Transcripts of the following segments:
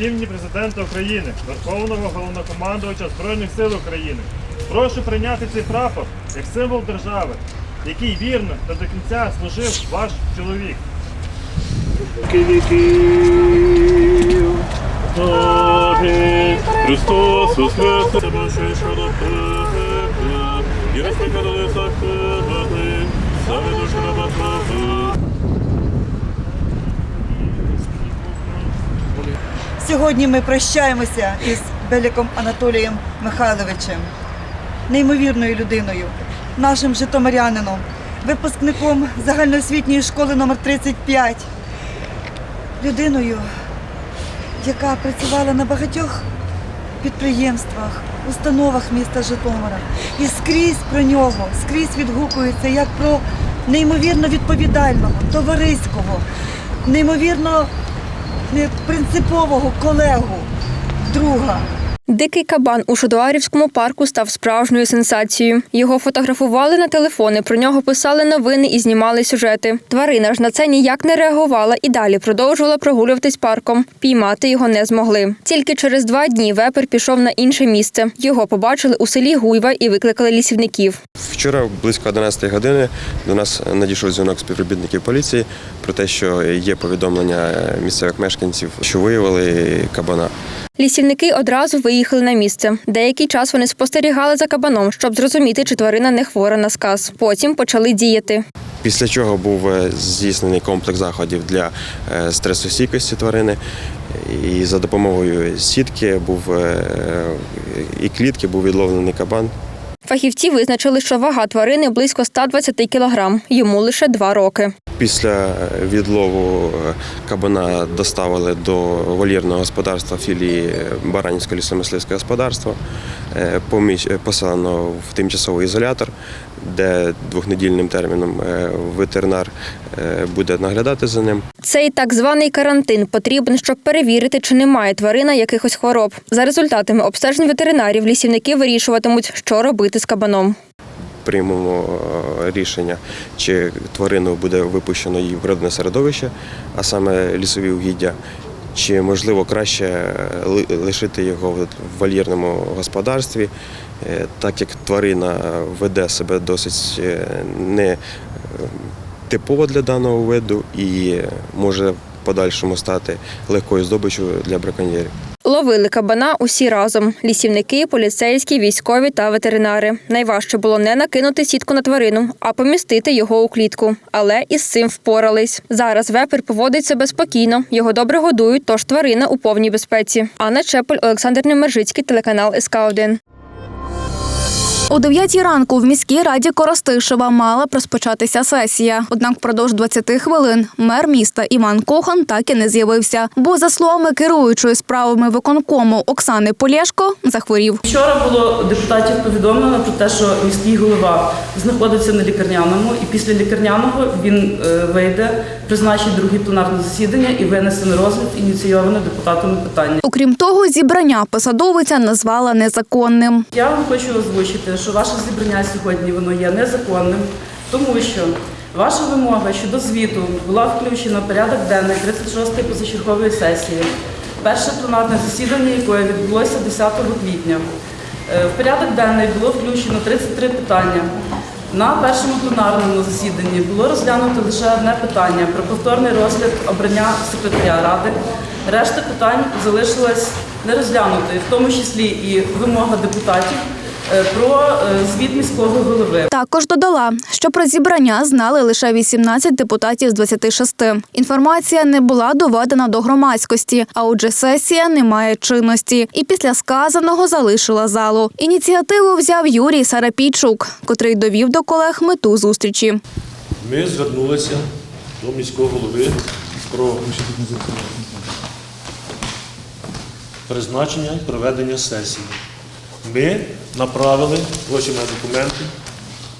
імені Президента України, Верховного Головнокомандувача Збройних сил України, прошу прийняти цей прапор як символ держави, який вірно та до кінця служив ваш чоловік. Христос воскрес, і розпекали закривати, саме душ раба Сьогодні ми прощаємося із Беліком Анатолієм Михайловичем, неймовірною людиною, нашим житомирянином, випускником загальноосвітньої школи номер 35 людиною, яка працювала на багатьох підприємствах, установах міста Житомира. І скрізь про нього, скрізь відгукується як про неймовірно відповідального, товариського, неймовірно не принципового колегу, друга. Дикий кабан у Шодуарівському парку став справжньою сенсацією. Його фотографували на телефони, про нього писали новини і знімали сюжети. Тварина ж на це ніяк не реагувала і далі продовжувала прогулюватись парком. Піймати його не змогли. Тільки через два дні вепер пішов на інше місце. Його побачили у селі Гуйва і викликали лісівників. Вчора близько 11 години до нас надійшов дзвінок співробітників поліції про те, що є повідомлення місцевих мешканців, що виявили кабана. Лісівники одразу виїхали на місце. Деякий час вони спостерігали за кабаном, щоб зрозуміти, чи тварина не хвора на сказ. Потім почали діяти. Після чого був е, здійснений комплекс заходів для стресосійкості стресостійкості тварини. І за допомогою сітки був е, і клітки був відловлений кабан. Фахівці визначили, що вага тварини близько 120 кілограм. Йому лише два роки. Після відлову е, кабана доставили до вольєрного господарства філії Баранівського лісомисливського господарства, е, поселено в тимчасовий ізолятор, де двохнедільним терміном е, ветеринар е, буде наглядати за ним. Цей так званий карантин потрібен, щоб перевірити, чи немає тварина якихось хвороб. За результатами обстежень ветеринарів лісівники вирішуватимуть, що робити з кабаном. Приймемо е, рішення, чи тварину буде випущено її в природне середовище, а саме лісові угіддя, чи можливо краще е, лишити його в вольєрному господарстві, е, так як тварина веде себе досить не типово для даного виду і може в подальшому стати легкою здобиччю для браконьєрів. Ловили кабана усі разом: лісівники, поліцейські, військові та ветеринари. Найважче було не накинути сітку на тварину, а помістити його у клітку. Але із цим впорались. Зараз вепер поводить себе спокійно. Його добре годують, тож тварина у повній безпеці. Анна Чепель, Олександр Немержицький, телеканал СК 1 О 9 ранку в міській раді Коростишева мала розпочатися сесія. Однак впродовж 20 хвилин мер міста Іван Кохан так і не з'явився. Бо, за словами керуючої справами виконкому Оксани Полєшко, захворів. Вчора було депутатів повідомлено про те, що міський голова знаходиться на лікарняному, і після лікарняного він е, вийде, призначить друге пленарне засідання і винесе на розгляд ініційоване депутатами питання. Окрім того, зібрання посадовиця назвала незаконним. Я вам хочу озвучити, що ваше зібрання сьогодні воно є незаконним, тому що ваша вимога щодо звіту була включена в порядок денний 36-ї позачергової сесії. Перше пленарне засідання, яке відбулося 10 квітня. Е, В порядок денний було включено 33 питання. На першому пленарному засіданні було розглянуто лише одне питання про повторний розгляд обрання секретаря ради. Решта питань залишилась нерозглянутою, в тому числі і вимога депутатів про е, звіт міського голови. Також додала, що про зібрання знали лише 18 депутатів з 26. Інформація не була доведена до громадськості, а отже, сесія не має чинності. І після сказаного залишила залу. Ініціативу взяв Юрій Сарапійчук, котрий довів до колег мету зустрічі. Ми звернулися до міського голови про призначення і проведення сесії. Ми направили, у мене документи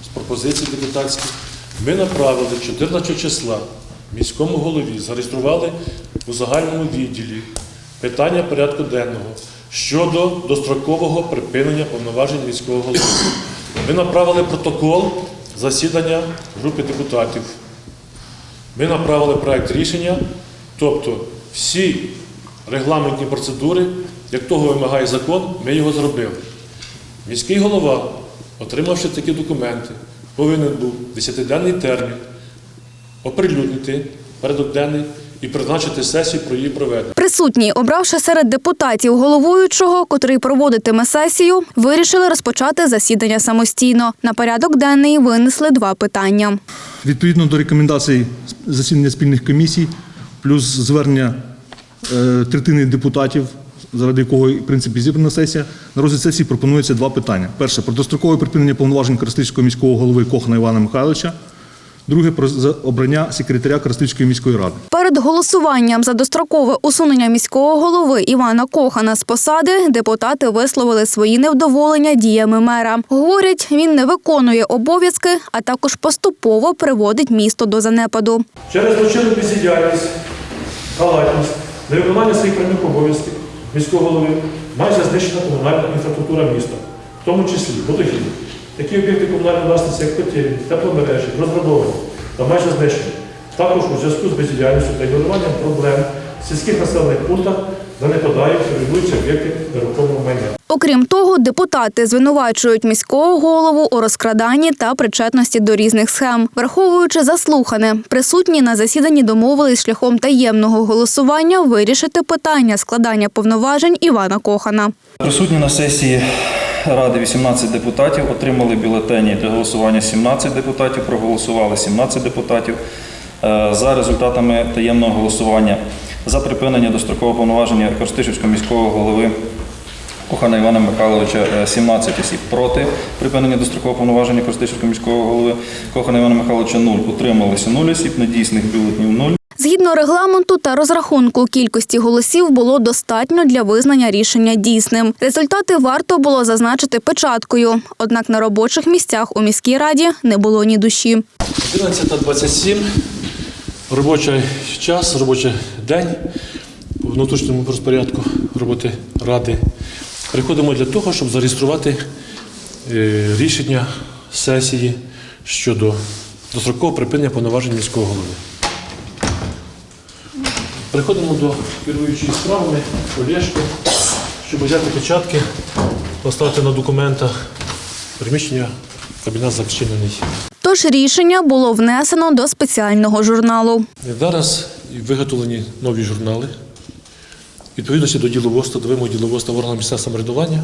з пропозицій депутатських, ми направили 14 числа міському голові, зареєстрували у загальному відділі питання порядку денного щодо дострокового припинення повноважень міського голови. Ми направили протокол засідання групи депутатів. Ми направили проект рішення, тобто всі регламентні процедури, як того вимагає закон, ми його зробили. Міський голова, отримавши такі документи, повинен був 10-денний термін оприлюднити порядок денний і призначити сесію про її проведення. Присутні, обравши серед депутатів головуючого, котрий проводитиме сесію, вирішили розпочати засідання самостійно. На порядок денний винесли два питання. Відповідно до рекомендацій засідання спільних комісій, плюс звернення е, третини депутатів, заради якого в принципі зібрана сесія, на розгляд сесії пропонується два питання. Перше про дострокове припинення повноважень Коростишського міського голови Кохана Івана Михайловича. Друге про обрання секретаря Коростишської міської ради. Перед голосуванням за дострокове усунення міського голови Івана Кохана з посади депутати висловили свої невдоволення діями мера. Говорять, він не виконує обов'язки, а також поступово приводить місто до занепаду. Через злочинну бездіяльність, халатність, невиконання своїх прямих обов'язків міського голови майже знищена комунальна інфраструктура міста, в тому числі водогін. Такі об'єкти комунальної власності, як котельні, тепломережі, розградовані та майже знищені. Також у зв'язку з бездіяльністю та ігноруванням проблем в сільських населених пунктах занепадають і руйнуються об'єкти нерухомого майна. Окрім того, депутати звинувачують міського голову у розкраданні та причетності до різних схем. Враховуючи заслухане, присутні на засіданні домовились шляхом таємного голосування вирішити питання складання повноважень Івана Кохана. Присутні на сесії Ради 18 депутатів, отримали бюлетені для голосування 17 депутатів, проголосували 17 депутатів. Е, За результатами таємного голосування за припинення дострокового повноваження Коростишівського міського голови Кохана Івана Михайловича е, 17 осіб проти припинення дострокового повноваження Коростишівського міського голови Кохана Івана Михайловича 0. Утрималися 0 осіб, недійсних бюлетнів 0. Згідно регламенту та розрахунку кількості голосів було достатньо для визнання рішення дійсним. Результати варто було зазначити печаткою. Однак на робочих місцях у міській раді не було ні душі. 11.27. Робочий час, робочий день в внутрішньому розпорядку роботи ради. Приходимо для того, щоб зареєструвати е, рішення сесії щодо дострокового припинення повноважень міського голови. Приходимо до керуючої справами, Олєшки, щоб взяти печатки, поставити на документах. Приміщення кабінет зачинений. Тож рішення було внесено до спеціального журналу. Зараз виготовлені нові журнали, відповідності до діловодства, до вимог діловодства в органах місцевого самоврядування.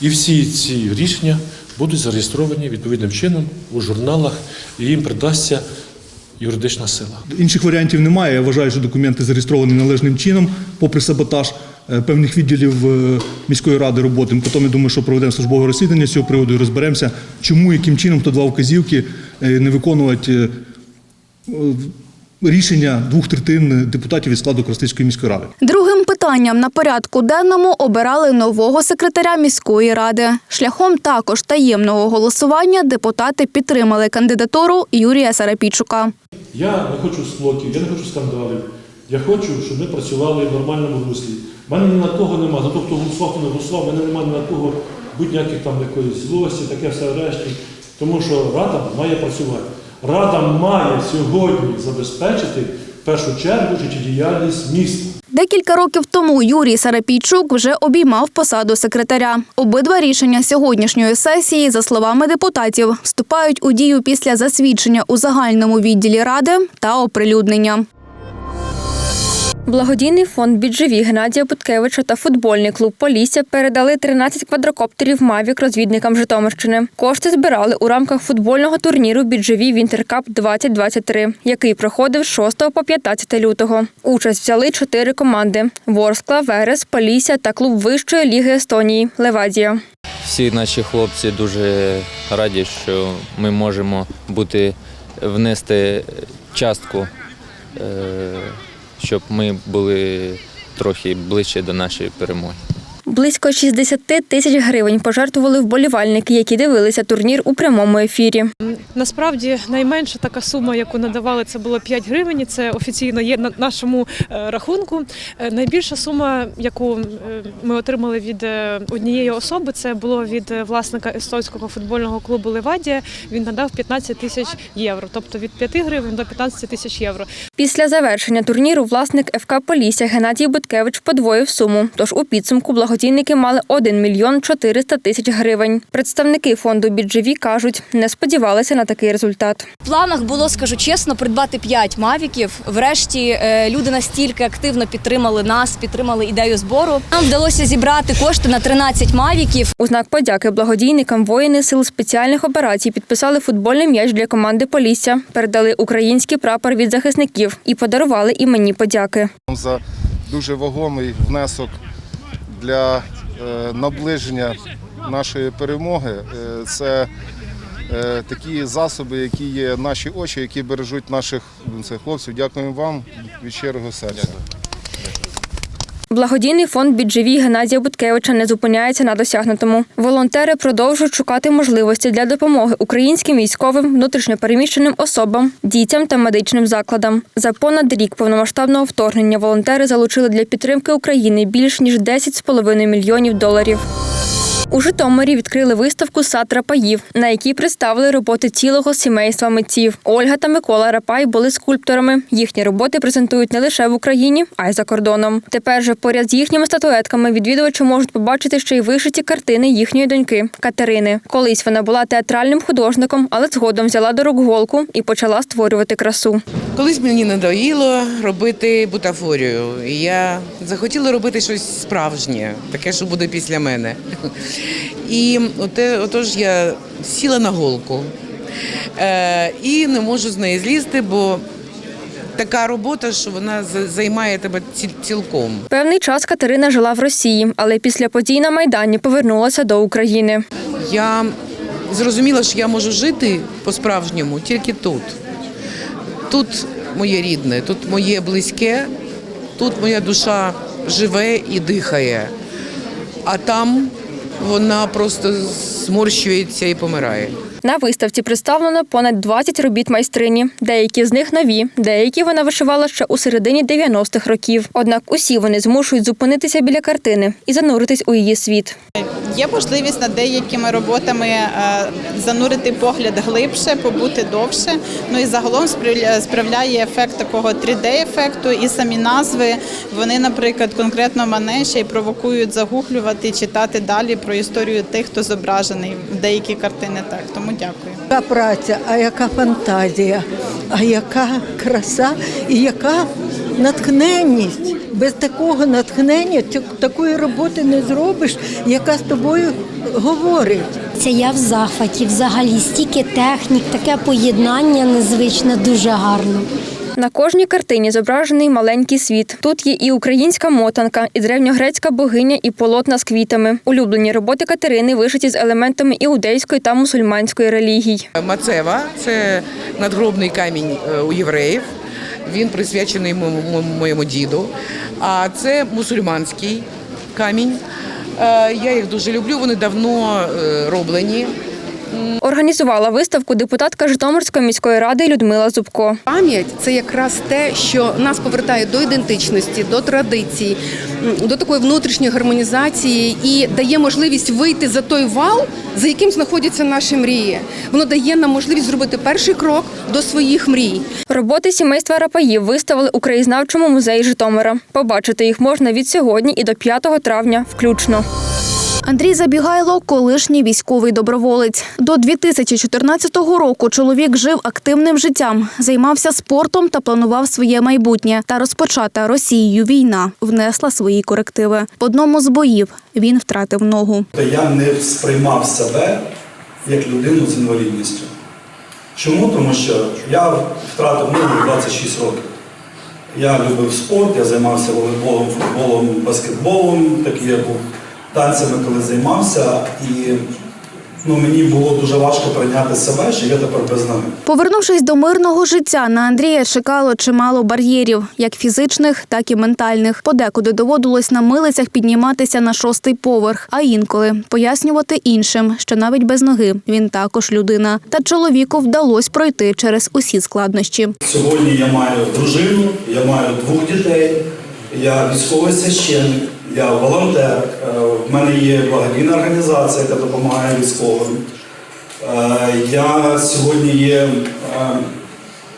І всі ці рішення будуть зареєстровані відповідним чином у журналах, і їм придасться юридична сила. Інших варіантів немає. Я вважаю, що документи зареєстровані належним чином, попри саботаж е, певних відділів е, міської ради роботи. Потім я думаю, що проведемо службове розслідування з цього приводу і розберемося, чому яким чином то два вказівки е, не виконувати рішення двох третин депутатів від складу Коростицької міської ради. Другим питанням на порядку денному обирали нового секретаря міської ради. Шляхом також таємного голосування депутати підтримали кандидатуру Юрія Сарапічука. Я не хочу склоків, я не хочу скандалів. Я хочу, щоб ми працювали в нормальному руслі. У мене ні на кого немає. За того, хто голосував, хто не голосував, мене немає ні на кого будь-яких там якоїсь злості, таке все решті. Тому що Рада має працювати. Рада має сьогодні забезпечити в першу чергу життєдіяльність міста. Декілька років тому Юрій Сарапійчук вже обіймав посаду секретаря. Обидва рішення сьогоднішньої сесії, за словами депутатів, вступають у дію після засвідчення у загальному відділі ради та оприлюднення. Благодійний фонд «Біджеві» Геннадія Буткевича та футбольний клуб Полісся передали 13 квадрокоптерів «Мавік» розвідникам Житомирщини. Кошти збирали у рамках футбольного турніру «Біджеві Вінтеркап 2023», який проходив з 6 по 15 лютого. Участь взяли чотири команди: Ворскла, Верес, Полісся та клуб вищої ліги Естонії Левадія. Всі наші хлопці дуже раді, що ми можемо бути внести частку, е, щоб ми були трохи ближче до нашої перемоги. Близько 60 тисяч гривень пожертвували вболівальники, які дивилися турнір у прямому ефірі. Насправді найменша така сума, яку надавали, це було 5 гривень. Це офіційно є на нашому е, рахунку. Е, Найбільша сума, яку е, ми отримали від однієї особи, це було від власника естонського футбольного клубу Левадія. Він надав 15 тисяч євро, тобто від 5 гривень до 15 тисяч євро. Після завершення турніру власник ФК Полісся Геннадій Буткевич подвоїв суму. Тож у підсумку благодійники мали 1 мільйон 400 тисяч гривень. Представники фонду «Біджеві» кажуть, не сподівалися на такий результат. В планах було, скажу чесно, придбати 5 мавіків. Врешті е, люди настільки активно підтримали нас, підтримали ідею збору. Нам вдалося зібрати кошти на 13 мавіків. У знак подяки благодійникам воїни сил спеціальних операцій підписали футбольний м'яч для команди Полісся, передали український прапор від захисників і подарували іменні подяки. за дуже вагомий внесок для е, наближення нашої перемоги. Е, Це е, такі засоби, які є наші очі, які бережуть наших ну, хлопців. Дякуємо вам від щирого серця. Благодійний фонд «Біджеві» Геннадія Буткевича не зупиняється на досягнутому. Волонтери продовжують шукати можливості для допомоги українським військовим, внутрішньопереміщеним особам, дітям та медичним закладам. За понад рік повномасштабного вторгнення волонтери залучили для підтримки України більш ніж 10,5 мільйонів доларів. У Житомирі відкрили виставку Сад рапаїв, на якій представили роботи цілого сімейства митців. Ольга та Микола Рапай були скульпторами. Їхні роботи презентують не лише в Україні, а й за кордоном. Тепер же поряд з їхніми статуетками відвідувачі можуть побачити ще й вишиті картини їхньої доньки Катерини. Колись вона була театральним художником, але згодом взяла до рук голку і почала створювати красу. Колись мені надоїло робити бутафорію. Я захотіла робити щось справжнє, таке, що буде після мене. І оте, отож я сіла на голку е, і не можу з неї злізти, бо така робота, що вона займає тебе цілком. Певний час Катерина жила в Росії, але після подій на Майдані повернулася до України. Я зрозуміла, що я можу жити по-справжньому тільки тут. Тут моє рідне, тут моє близьке, тут моя душа живе і дихає, а там вона просто зморщується і помирає. На виставці представлено понад 20 робіт майстрині. Деякі з них нові, деякі вона вишивала ще у середині 90-х років. Однак усі вони змушують зупинитися біля картини і зануритись у її світ. Є можливість над деякими роботами е, занурити погляд глибше, побути довше. Ну і загалом справляє ефект такого 3D-ефекту. І самі назви вони, наприклад, конкретно мене ще й провокують загуглювати, читати далі про історію тих, хто зображений в деякі картини. Так тому дякую. Яка праця, а яка фантазія, а яка краса і яка натхненність. Без такого натхнення такої роботи не зробиш, яка з тобою говорить. Це я в захваті. Взагалі стільки технік, таке поєднання незвичне, дуже гарно. На кожній картині зображений маленький світ. Тут є і українська мотанка, і древньогрецька богиня, і полотна з квітами. Улюблені роботи Катерини вишиті з елементами іудейської та мусульманської релігій. Мацева це надгробний камінь е, у євреїв. Він присвячений моєму, діду. А це мусульманський камінь. Е, Я їх дуже люблю. Вони давно е, роблені. Організувала виставку депутатка Житомирської міської ради Людмила Зубко. Пам'ять це якраз те, що нас повертає до ідентичності, до традицій, до такої внутрішньої гармонізації і дає можливість вийти за той вал, за яким знаходяться наші мрії. Воно дає нам можливість зробити перший крок до своїх мрій. Роботи сімейства Рапаїв виставили у краєзнавчому музеї Житомира. Побачити їх можна від сьогодні і до 5 травня включно. Андрій Забігайло колишній військовий доброволець. До 2014 року чоловік жив активним життям, займався спортом та планував своє майбутнє. Та розпочата Росією війна внесла свої корективи. В одному з боїв він втратив ногу. Я не сприймав себе як людину з інвалідністю. Чому? Тому що я втратив ногу в 26 років. Я любив спорт, я займався волейболом, футболом, баскетболом, такий я був танцями, коли займався. І ну, мені було дуже важко прийняти себе, що я тепер без ноги. Повернувшись до мирного життя, на Андрія чекало чимало бар'єрів, як фізичних, так і ментальних. Подекуди доводилось на милицях підніматися на шостий поверх, а інколи пояснювати іншим, що навіть без ноги він також людина. Та чоловіку вдалося пройти через усі складнощі. Сьогодні я маю дружину, я маю двох дітей, я військовий священник, я волонтер. Е, В мене є благодійна організація, яка допомагає військовим. Е, Я сьогодні є е,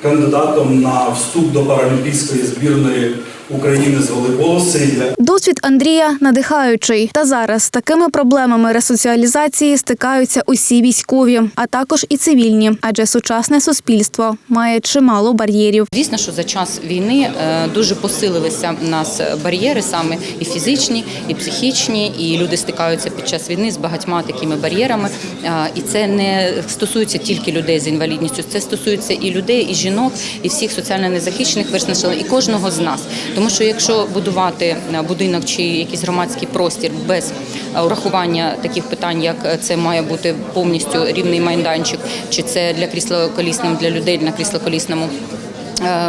кандидатом на вступ до паралімпійської збірної України з волейболу сидя. Досвід Андрія надихаючий. Та зараз з такими проблемами ресоціалізації стикаються усі військові, а також і цивільні, адже сучасне суспільство має чимало бар'єрів. Звісно, що за час війни е, дуже посилилися в нас бар'єри, саме і фізичні, і психічні, і люди стикаються під час війни з багатьма такими бар'єрами. Е, І це не стосується тільки людей з інвалідністю, це стосується і людей, і жінок, і всіх соціально незахищених верст населення, і кожного з нас. Тому що якщо будувати е, будинок чи якийсь громадський простір без е, урахування таких питань, як е, це має бути повністю рівний майданчик, чи це для кріслоколісним, для людей на кріслоколісному,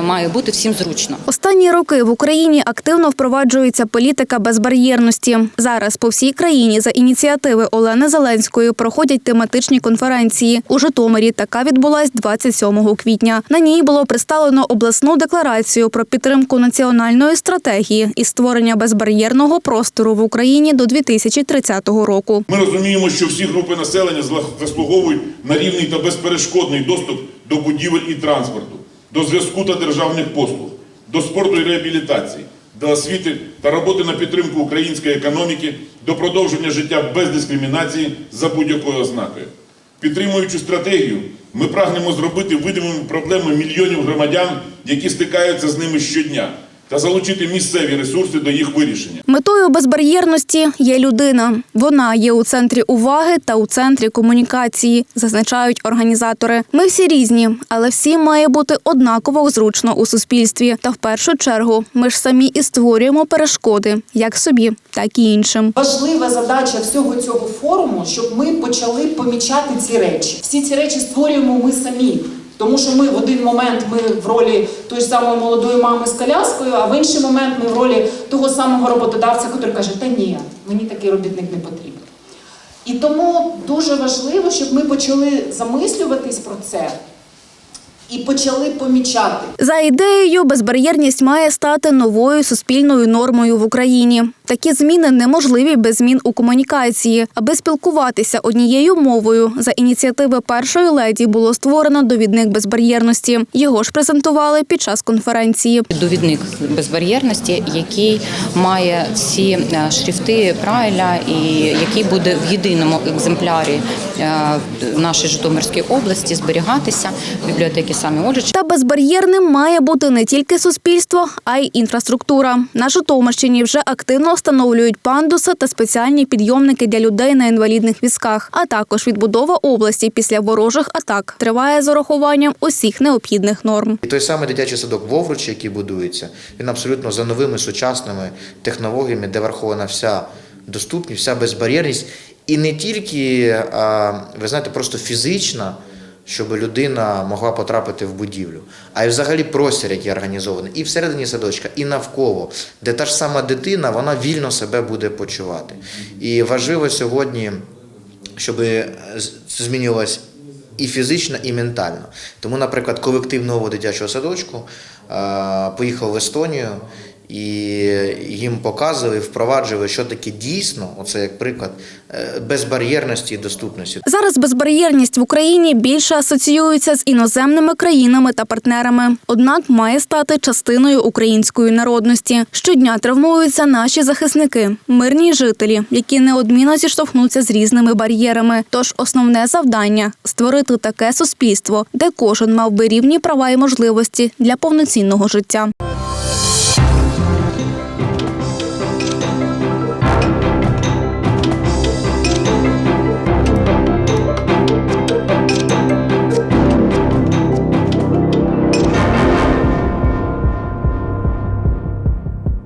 має бути всім зручно. Останні роки в Україні активно впроваджується політика безбар'єрності. Зараз по всій країні за ініціативи Олени Зеленської проходять тематичні конференції. У Житомирі така відбулась 27 квітня. На ній було представлено обласну декларацію про підтримку національної стратегії і створення безбар'єрного простору в Україні до 2030 року. Ми розуміємо, що всі групи населення зла- заслуговують на рівний та безперешкодний доступ до будівель і транспорту, до зв'язку та державних послуг, до спорту і реабілітації, до освіти та роботи на підтримку української економіки, до продовження життя без дискримінації за будь-якою ознакою. Підтримуючи стратегію, ми прагнемо зробити видимими проблеми мільйонів громадян, які стикаються з ними щодня, та залучити місцеві ресурси до їх вирішення. Метою безбар'єрності є людина. Вона є у центрі уваги та у центрі комунікації, зазначають організатори. Ми всі різні, але всім має бути однаково зручно у суспільстві. Та в першу чергу ми ж самі і створюємо перешкоди як собі, так і іншим. Важлива задача всього цього форуму, щоб ми почали помічати ці речі. Всі ці речі створюємо ми самі. Тому що ми в один момент ми в ролі тої самої молодої мами з коляскою, а в інший момент ми в ролі того самого роботодавця, який каже, та ні, мені такий робітник не потрібен. І тому дуже важливо, щоб ми почали замислюватись про це і почали помічати. За ідеєю, безбар'єрність має стати новою суспільною нормою в Україні. Такі зміни неможливі без змін у комунікації. Аби спілкуватися однією мовою, за ініціативи першої леді було створено довідник безбар'єрності. Його ж презентували під час конференції. Довідник безбар'єрності, який має всі е, шрифти Прайля і який буде в єдиному екземплярі е, в нашій Житомирській області зберігатися в бібліотеки самі Оліч. Та безбар'єрним має бути не тільки суспільство, а й інфраструктура. На Житомирщині вже активно встановлюють пандуси та спеціальні підйомники для людей на інвалідних візках, а також відбудова області після ворожих атак триває з урахуванням усіх необхідних норм. І той самий дитячий садок Вовручі, який будується, він абсолютно за новими сучасними технологіями, де врахована вся доступність, вся безбар'єрність. І не тільки, ви знаєте, просто фізична, щоб людина могла потрапити в будівлю, а й взагалі простір, який організований, і всередині садочка, і навколо, де та ж сама дитина вона вільно себе буде почувати. І важливо сьогодні, щоб змінювалось і фізично, і ментально. Тому, наприклад, колектив нового дитячого садочку е, поїхав в Естонію і їм показували, впроваджували, що таке дійсно, оце як приклад, е, безбар'єрності і доступності. Зараз безбар'єрність в Україні більше асоціюється з іноземними країнами та партнерами, однак має стати частиною української народності. Щодня травмуються наші захисники, мирні жителі, які неодмінно зіштовхнуться з різними бар'єрами. Тож основне завдання створити таке суспільство, де кожен мав би рівні права і можливості для повноцінного життя.